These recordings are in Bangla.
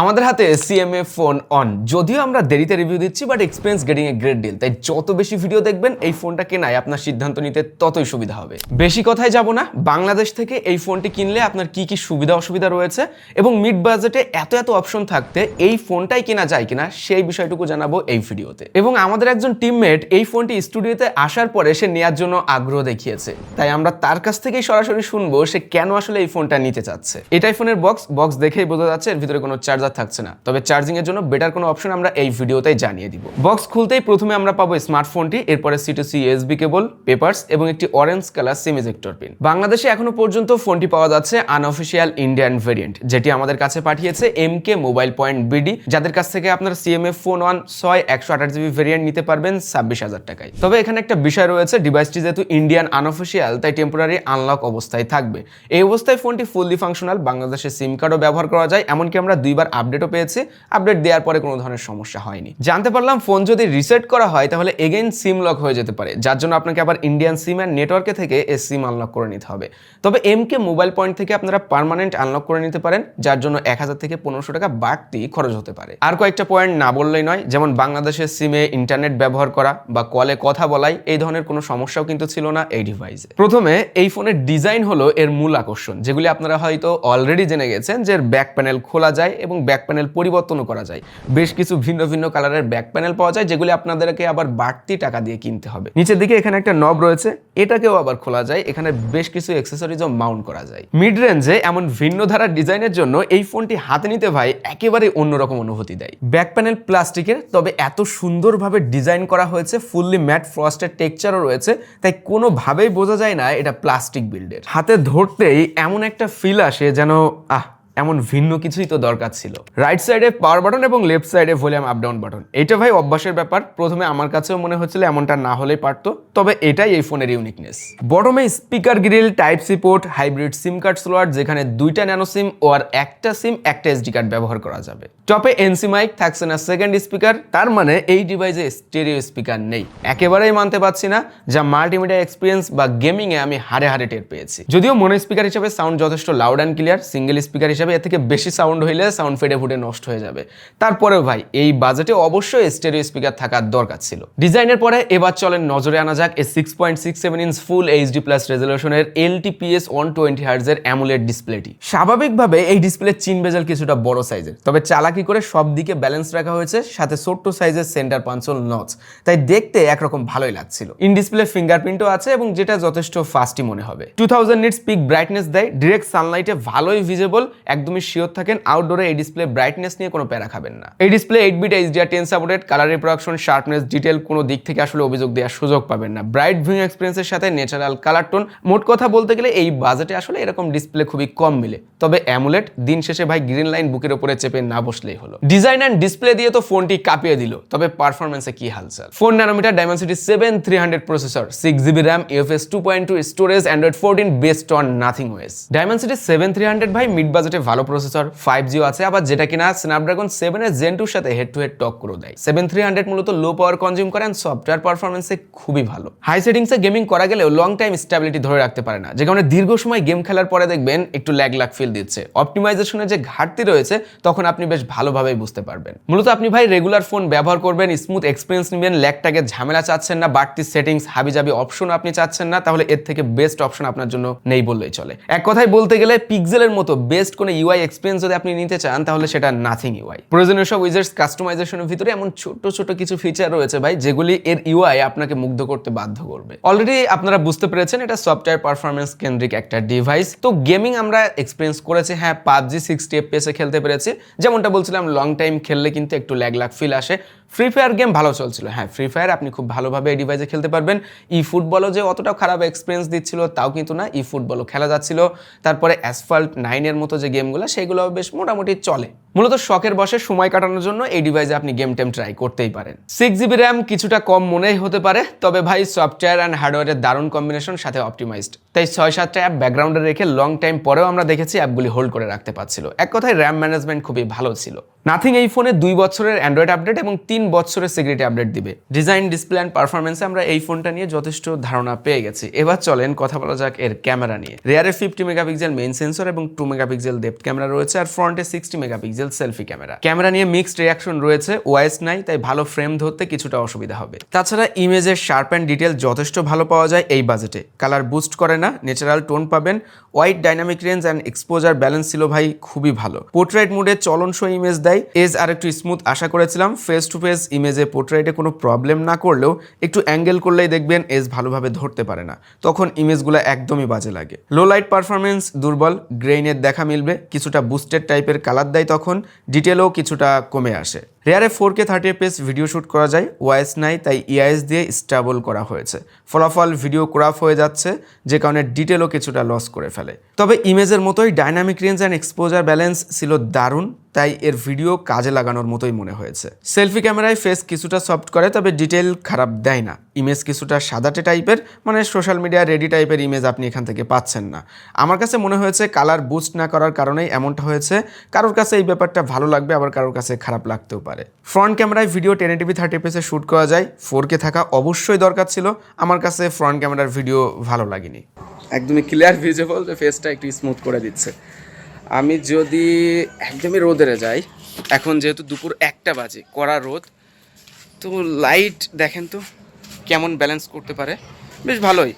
আমাদের হাতে সিএমএ ফোন অন যদিও আমরা দেরিতে রিভিউ দিচ্ছি but experience getting a great deal তাই যত বেশি ভিডিও দেখবেন, এই ফোনটা কেনায় আপনার সিদ্ধান্ত নিতে ততই সুবিধা হবে। বেশি কথায় যাব না, বাংলাদেশ থেকে এই ফোনটি কিনলে আপনার কি কি সুবিধা অসুবিধা রয়েছে, এবং মিড বাজেটে এত এত অপশন থাকতে এই ফোনটাই কেনা যায় কিনা, সেই বিষয়টুকু জানাব এই ভিডিওতে এবং আমাদের একজন টিমমেট এই ফোনটি স্টুডিওতে আসার পরে সে নেওয়ার জন্য আগ্রহ দেখিয়েছে। তাই আমরা তার কাছ থেকেই সরাসরি শুনব, সে কেন আসলে এই ফোনটা নিতে চাচ্ছে। এটাই ফোনের বক্স বক্স দেখেই বোঝা যাচ্ছে, এর ভিতরে কোনো চার্জার থাকছে না। তবে চার্জিং এর জন্য বেটার কোনো অপশন আমরা এই ভিডিওতেই জানিয়ে দিব। বক্স খুলতেই প্রথমে আমরা পাবো স্মার্টফোনটি এরপরে C to C USB cable papers এবং একটি orange colour SIM ejector pin বাংলাদেশে এখনও পর্যন্ত ফোনটি পাওয়া যাচ্ছে আনঅফিসিয়াল ইন্ডিয়ান ভেরিয়েন্ট যেটি আমাদের কাছে পাঠিয়েছে M K mobile point BD যাদের কাছ থেকে আপনার সিএমএ ফোন ওয়ান ছয়, একশো আঠাশ জিবি ভেরিয়েন্ট নিতে পারবেন ছাব্বিশ হাজার টাকায়। তবে এখানে একটা বিষয় রয়েছে ডিভাইসটি যেহেতু ইন্ডিয়ান আনঅফিসিয়াল তাই টেম্পোরারি আনলক অবস্থায় থাকবে। এই অবস্থায় ফোনটি ফুললি ফাংশনাল বাংলাদেশে সিম কার্ডও ব্যবহার করা যায়, এমনকি আমরা দুইবার আপডেটও পেয়েছি আপডেট দেওয়ার পরে কোনো ধরনের সমস্যা হয়নি। জানতে পারলাম ফোন যদি রিসেট করা হয়, তাহলে এগেইন সিম লক হয়ে যেতে পারে, যার জন্য আপনাকে আবার ইন্ডিয়ান সিম অ্যান্ড নেটওয়ার্কে থেকে এই সিম আনলক করে নিতে হবে। তবে এম কে মোবাইল পয়েন্ট থেকে আপনারা পার্মানেন্ট আনলক করে নিতে পারেন, যার জন্য এক হাজার থেকে পনেরোশো টাকা বাড়তি খরচ হতে পারে। আর কয়েকটা পয়েন্ট না বললেই নয়, যেমন বাংলাদেশের সিমে ইন্টারনেট ব্যবহার করা বা কলে কথা বলাই, এই ধরনের কোনো সমস্যাও কিন্তু ছিল না এই ডিভাইসে প্রথমে এই ফোনের ডিজাইন হলো এর মূল আকর্ষণ, যেগুলি আপনারা হয়তো অলরেডি জেনে গেছেন যে এর ব্যাক প্যানেল খোলা যায় এবং ব্যাক প্যানেল পরিবর্তনও করা যায়। বেশ কিছু ভিন্ন ভিন্ন কালারের ব্যাক প্যানেল পাওয়া যায়, যেগুলি আপনাদেরকে আবার বাড়তি টাকা দিয়ে কিনতে হবে। নিচের দিকে এখানে একটা নব রয়েছে, এটাকেও আবার খোলা যায়, এখানে বেশ কিছু অ্যাক্সেসরিজও মাউন্ট করা যায়। মিড রেঞ্জে এমন ভিন্ন ধারার ডিজাইনের জন্য এই ফোনটি হাতে নিতে ভাই একেবারে অন্যরকম অনুভূতি দেয়। ব্যাক প্যানেল প্লাস্টিকের, তবে এত সুন্দরভাবে ডিজাইন করা হয়েছে ফুললি ম্যাট ফ্রস্টের টেক্সচারও রয়েছে, তাই কোনোভাবেই বোঝা যায় না এটা প্লাস্টিক বিল্ডের হাতে ধরতেই এমন একটা ফিল আসে যেন, আহ এমন ভিন্ন কিছুই তো দরকার ছিল। রাইট সাইডে পাওয়ার বাটন এবং লেফট সাইডে ভলিউম আপ ডাউন বাটন এটা ভাই অভ্যাসের ব্যাপার। প্রথমে আমার কাছেও মনে হচ্ছিল এমনটা না হলেই পারতো। তবে এটাই এই ফোনের uniqueness বটমে speaker grill type C port hybrid SIM card slot যেখানে দুইটা ন্যানো সিম ও আর একটা সিম একটা এসডি কার্ড ব্যবহার করা যাবে। টপে এনসি মাইক থাকছে না সেকেন্ড স্পিকার তার মানে এই ডিভাইসে স্টেরিও স্পিকার নেই। একেবারেই মানতে পারছি না যা মাল্টিমিডিয়া এক্সপিরিয়েন্স বা গেমিং এ আমি হারে হারে টের পেয়েছি। যদিও মনো স্পিকার হিসেবে সাউন্ড যথেষ্ট loud and clear single speaker হিসেবে এর থেকে বেশি সাউন্ড হইলে সাউন্ড ফেটে ফুটে নষ্ট হয়ে যাবে। তারপরেও ভাই, এই বাজেটে অবশ্যই স্টেরিও স্পিকার থাকার দরকার ছিল। ডিজাইনের পরে এবার চলেন নজরে আনা যাক এই six point six seven inch full HD plus রেজলিউশনের LTPS one twenty হার্জের অ্যামুলেট ডিসপ্লেটি স্বাভাবিকভাবে এই ডিসপ্লে চিন বেজেল কিছুটা বড় সাইজের তবে চালাকি করে সব দিকে ব্যালেন্স রাখা হয়েছে, সাথে ছোট্ট সাইজের সেন্টার পাঞ্চল নচ তাই দেখতে একরকম ভালোই লাগছিল। ইন ডিসপ্লে ফিঙ্গারপ্রিন্টও আছে এবং যেটা যথেষ্ট ফাস্টই মনে হবে। Two thousand nits peak brightness দেয় ডিরেক্ট সানলাইটে ভালোই ভিজিবল একদমই শিওর থাকেন আউটডোরে এই ডিসপ্লে ব্রাইটনেস নিয়ে কোনো প্যারা খাবেন না। এই display eight bit HDR ten supported colour reproduction sharpness detail কোনো দিক থেকে আসলে অভিযোগ দেওয়ার সুযোগ পাবেন না। ব্রাইট ভিউ এক্সপিরিয়েন্সের সাথে ন্যাচারাল কালার টোন মোট কথা বলতে গেলে এই বাজেটে আসলে এরকম ডিসপ্লে খুবই কম মিলে। তবে অ্যামুলেট দিন শেষে ভাই গ্রিন লাইন বুকের উপরে চেপে না বসলেই হলো। ডিজাইন অ্যান্ড ডিসপ্লে দিয়ে তো ফোনটি কাঁপিয়ে দিল, তবে পারফরমেন্সে কি হালচাল four nanometre Dimensity seven three hundred processor six GB RAM UFS two point two storage Android fourteen based on Nothing OS Dimensity seven three hundred ভাই মিড বাজেটে ভালো প্রসেসর ফাইভ জিও আছে, আবার যেটা কিনা স্ন্যাপড্রাগন সেভেনের জেন টুর সাথে হেড টু হেড টক করে দেয়। সেভেন থ্রি হান্ড্রেড মূলত লো পাওয়ার কনজিউম করে অ্যান্ড সফটওয়্যার পারফরমেন্সে খুবই ভালো। হাই সেটিংসে গেমিং করা গেলেও লং টাইম স্টেবিলিটি ধরে রাখতে পারে না। যে কারণে দীর্ঘ সময় গেম খেলার পরে দেখবেন একটু ল্যাগ লাগ ফিল দিচ্ছে। অপটিমাইজেশনের যে ঘাটতি রয়েছে, তখন আপনি বেশ ভালোভাবেই বুঝতে পারবেন। মূলত আপনি ভাই রেগুলার ফোন ব্যবহার করবেন স্মুথ এক্সপিরিয়েন্স নেবেন ল্যাগটাকে ঝামেলা চাচ্ছেন না, বাড়তি সেটিংস হাবিজাবি অপশন আপনি চাচ্ছেন না, তাহলে এর থেকে বেস্ট অপশন আপনার জন্য নেই বললেই চলে। এক কথায় বলতে গেলে পিক্সেলের মতো বেস্ট কোনো ইউআই এক্সপিরিয়েন্স যদি আপনি নিতে চান, তাহলে সেটা নাথিং ইউআই প্রয়োজনীয় সব উইজার্স কাস্টমাইজেশনের ভিতরে এমন ছোট ছোট কিছু ফিচার রয়েছে ভাই, যেগুলি এর ইউআই আপনাকে মুগ্ধ করতে বাধ্য করবে। অলরেডি আপনারা বুঝতে পেরেছেন, এটা সফটওয়্যার পারফরমেন্স কেন্দ্রিক একটা ডিভাইস তো গেমিং আমরা এক্সপিরিয়েন্স করেছি হ্যাঁ পাবজি সিক্সটি এফপিএসে খেলতে পেরেছি। যেমনটা বলছিলাম লং টাইম খেললে কিন্তু একটু ল্যাগ লাগ ফিল আসে। ফ্রি ফায়ার গেম ভালো চলছিল। হ্যাঁ ফ্রি ফায়ার আপনি খুব ভালোভাবে এই ডিভাইসে খেলতে পারবেন। ই ফুটবলও যে অতটা খারাপ এক্সপিরিয়েন্স দিচ্ছিল, তাও কিন্তু না ই ফুটবলও খেলা যাচ্ছিল। তারপরে অ্যাসফাল্ট নাইনের মতো যে গেমগুলো সেগুলো বেশ মোটামুটি চলে। মূলত শখের বসে সময় কাটানোর জন্য এই ডিভাইসে আপনি গেম টেম ট্রাই করতেই পারেন। সিক্স জিবি র্যাম কিছুটা কম মনেই হতে পারে, তবে ভাই সফটওয়্যার অ্যান্ড হার্ডওয়্যারের দারুণ কম্বিনেশন সাথে অপটিমাইজড তাই ছয় সাতটা অ্যাপ ব্যাকগ্রাউন্ডে রেখে লং টাইম পরেও আমরা দেখেছি অ্যাপগুলি হোল্ড করে রাখতে পারছিল। এক কথায় র্যাম ম্যানেজমেন্ট খুবই ভালো ছিল। নাথিং এই ফোনে দুই বছরের অ্যান্ড্রয়েড আপডেট এবং তিন বছরের সিকিউরিটি আপডেট দিবে। ডিজাইন ডিসপ্লে অ্যান্ড পারফরমেন্সে আমরা এই ফোনটা নিয়ে যথেষ্ট ধারণা পেয়ে গেছি। এবার চলেন কথা বলা যাক এর ক্যামেরা নিয়ে। রেয়ারে ফিফটি মেগাপিক্সেল মেইন সেন্সর এবং টু মেগাপিক্সেল ডেপথ ক্যামেরা রয়েছে আর ফ্রন্টে sixty megapixel selfie camera camera নিয়ে মিক্সড রিয়াকশন রয়েছে ওয়াইস নাই, তাই ভালো ফ্রেম ধরতে কিছুটা অসুবিধা হবে। তাছাড়া ইমেজের শার্প অ্যান্ড ডিটেল যথেষ্ট ভালো পাওয়া যায় এই বাজেটে কালার বুস্ট করে না ন্যাচারাল টোন পাবেন white dynamic range and exposure balance ছিল ভাই খুবই ভালো। পোর্ট্রেট মুডে চলনসই ইমেজ দেয় এজ আর একটু স্মুথ আশা করেছিলাম। ফেস টু ফেস ইমেজে পোর্ট্রেটে কোনো প্রবলেম না করলেও একটু অ্যাঙ্গেল করলেই দেখবেন এজ ভালোভাবে ধরতে পারে না। তখন ইমেজগুলো একদমই বাজে লাগে। লো লাইট পারফরমেন্স দুর্বল গ্রেইনের দেখা মিলবে, কিছুটা বুস্টেড টাইপের কালার দেয় তখন ডিটেলও কিছুটা কমে আসে। রেয়ারে four K thirty FPS video shoot করা যায় ওয়াইস নাই, তাই ইআইএস দিয়ে স্টেবল করা হয়েছে। ফলাফল ভিডিও ক্রাফ হয়ে যাচ্ছে, যে কারণে ডিটেলও কিছুটা লস করে ফেলে। তবে ইমেজের মতোই dynamic range and exposure balance ছিল দারুণ। তাই এর ভিডিও কাজে লাগানোর মতোই মনে হয়েছে। সেলফি ক্যামেরায় ফেস কিছুটা সফট করে, তবে ডিটেল খারাপ দেয় না। ইমেজ কিছুটা সাদাটে টাইপের মানে সোশ্যাল মিডিয়া রেডি টাইপের ইমেজ আপনি এখান থেকে পাচ্ছেন না। আমার কাছে মনে হয়েছে কালার বুস্ট না করার কারণেই এমনটা হয়েছে। কারোর কাছে এই ব্যাপারটা ভালো লাগবে, আবার কারোর কাছে খারাপ লাগতেও পারে। ফ্রন্ট ক্যামেরায় ভিডিও টেন টিভি থার্টি এপিএসে শ্যুট করা যায়। ফোর কে থাকা অবশ্যই দরকার ছিল। আমার কাছে ফ্রন্ট ক্যামেরার ভিডিও ভালো লাগেনি। একদমই ক্লিয়ার ভিজিবল যে ফেসটা একটু স্মুথ করে দিচ্ছে। আমি যদি একদমই রোদেরে যাই, এখন যেহেতু দুপুর একটা বাজে, কড়া রোদ, তো লাইট দেখেন তো কেমন ব্যালেন্স করতে পারে? বেশ ভালোই।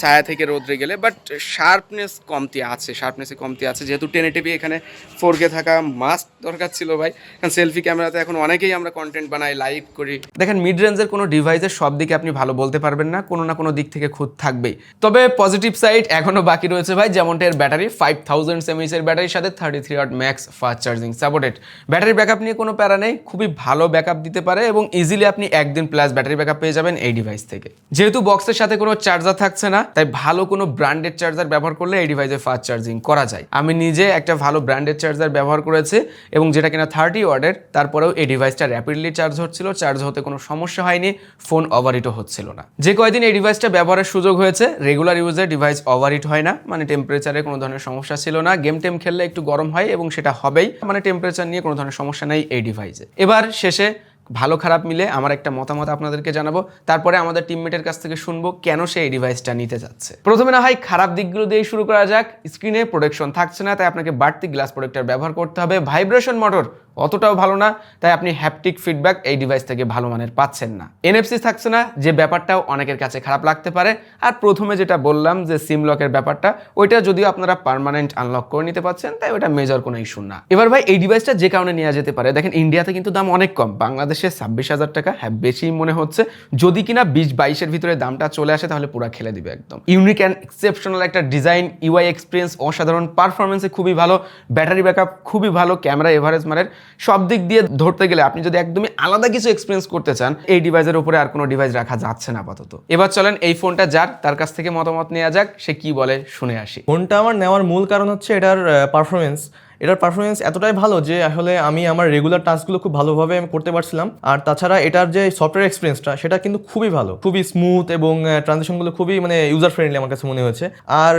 ছায়া থেকে রোদ্রে গেলে বাট শার্পনেস কমতি আছে শার্পনেসে কমতি আছে। যেহেতু টেনে টিভি এখানে ফোর কে থাকা মাস্ক দরকার ছিল ভাই। কারণ সেলফি ক্যামেরাতে এখন অনেকেই আমরা কন্টেন্ট বানাই লাইভ করি। দেখেন মিড রেঞ্জের কোনো ডিভাইসের সব দিকে আপনি ভালো বলতে পারবেন না, কোনো না কোনো দিক থেকে খুদ থাকবেই। তবে পজিটিভ সাইড এখনও বাকি রয়েছে ভাই, যেমনটা এর ব্যাটারি ফাইভ থাউজেন্ড এর ব্যাটারির সাথে thirty three watt max fast charging supported battery backup নিয়ে কোনো প্যারা নেই, খুবই ভালো ব্যাকআপ দিতে পারে এবং ইজিলি আপনি একদিন প্লাস ব্যাটারি ব্যাকআপ পেয়ে যাবেন এই ডিভাইস থেকে। যেহেতু বক্সের সাথে কোনো চার্জার থাকছে না তাই ভালো কোনো ব্র্যান্ডেড চার্জার ব্যবহার করলে এই ডিভাইসে ফাস্ট চার্জিং করা যায়। আমি নিজে একটা ভালো ব্র্যান্ডেড চার্জার ব্যবহার করেছি এবং যেটা কিনা থার্টি ওয়ার্ডের তারপরেও এই ডিভাইসটা র্যাপিডলি চার্জ হচ্ছিল চার্জ হতে কোনো সমস্যা হয়নি ফোন ওভারহিটও হচ্ছিল না। যে কয়দিন এই ডিভাইসটা ব্যবহারের সুযোগ হয়েছে রেগুলার ইউজে ডিভাইস ওভারহিট হয় না মানে টেম্পারেচারে কোনো ধরনের সমস্যা ছিল না গেম টেম খেললে একটু গরম হয় এবং সেটা হবেই মানে টেম্পারেচার নিয়ে কোনো ধরনের সমস্যা নেই এই ডিভাইসে এবার শেষে ভালো খারাপ মিলে আমার একটা মতামত আপনাদেরকে জানাব। তারপরে আমাদের টিমমেটের কাছ থেকে শুনব কেন সে এই ডিভাইসটা নিতে যাচ্ছে। প্রথমে না হয় খারাপ দিকগুলো দিয়ে শুরু করা যাক। স্ক্রিনে প্রোটেকশন থাকছে না, তাই আপনাকে বাড়তি গ্লাস প্রোটেক্টর ব্যবহার করতে হবে। ভাইব্রেশন মোটর অতটাও ভালো না, তাই আপনি হ্যাপটিক ফিডব্যাক এই ডিভাইস থেকে ভালো মানের পাচ্ছেন না। এনএফসি থাকছে না, যে ব্যাপারটাও অনেকের কাছে খারাপ লাগতে পারে। আর প্রথমে যেটা বললাম যে সিম লকের ব্যাপারটা, ওইটা যদিও আপনারা পার্মানেন্ট আনলক করে নিতে পারছেন, তাই ওটা মেজর কোনো ইস্যু না। এবার ভাই, এই ডিভাইসটা যে কারণে নেওয়া যেতে পারে, দেখেন ইন্ডিয়াতে কিন্তু দাম অনেক কম, বাংলাদেশে ছাব্বিশ হাজার টাকা হ্যাঁ বেশি মনে হচ্ছে। যদি কিনা বিশ বাইশের ভিতরে দামটা চলে আসে, তাহলে পুরো খেলে দিবে একদম। ইউনিক অ্যান্ড এক্সেপশনাল একটা ডিজাইন ইউআই এক্সপিরিয়েন্স অসাধারণ পারফরমেন্সে খুবই ভালো ব্যাটারি ব্যাকআপ খুবই ভালো ক্যামেরা এভারেজ মারের সব দিক দিয়ে ধরতে গেলে আপনি যদি একদমই আলাদা কিছু এক্সপিরিয়েন্স করতে চান, এই ডিভাইসের উপরে আর কোনো ডিভাইস রাখা যাচ্ছে না আপাতত। এবার চলেন এই ফোনটা যার, তার কাছ থেকে মতামত নেওয়া যাক, সে কি বলে শুনে আসি। ফোনটা আমার নেওয়ার মূল কারণ হচ্ছে এটার পারফরমেন্স এটার পারফরমেন্স এতটাই ভালো যে আসলে আমি আমার রেগুলার টাস্কগুলো খুব ভালোভাবে আমি করতে পারছিলাম। আর তাছাড়া এটার যে সফটওয়্যার এক্সপিরিয়েন্সটা সেটা কিন্তু খুবই ভালো। খুবই স্মুথ এবং ট্রানজেকশনগুলো খুবই মানে ইউজার ফ্রেন্ডলি আমার কাছে মনে হয়েছে। আর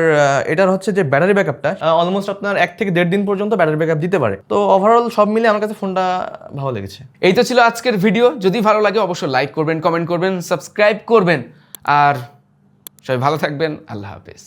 এটার হচ্ছে যে ব্যাটারি ব্যাকআপটা অলমোস্ট আপনার এক থেকে দেড় দিন পর্যন্ত ব্যাটারি ব্যাকআপ দিতে পারে। তো ওভারঅল সব মিলে আমার কাছে ফোনটা ভালো লেগেছে। এই তো ছিল আজকের ভিডিও যদি ভালো লাগে অবশ্যই লাইক করবেন কমেন্ট করবেন সাবস্ক্রাইব করবেন। আর সবাই ভালো থাকবেন। আল্লাহ হাফেজ।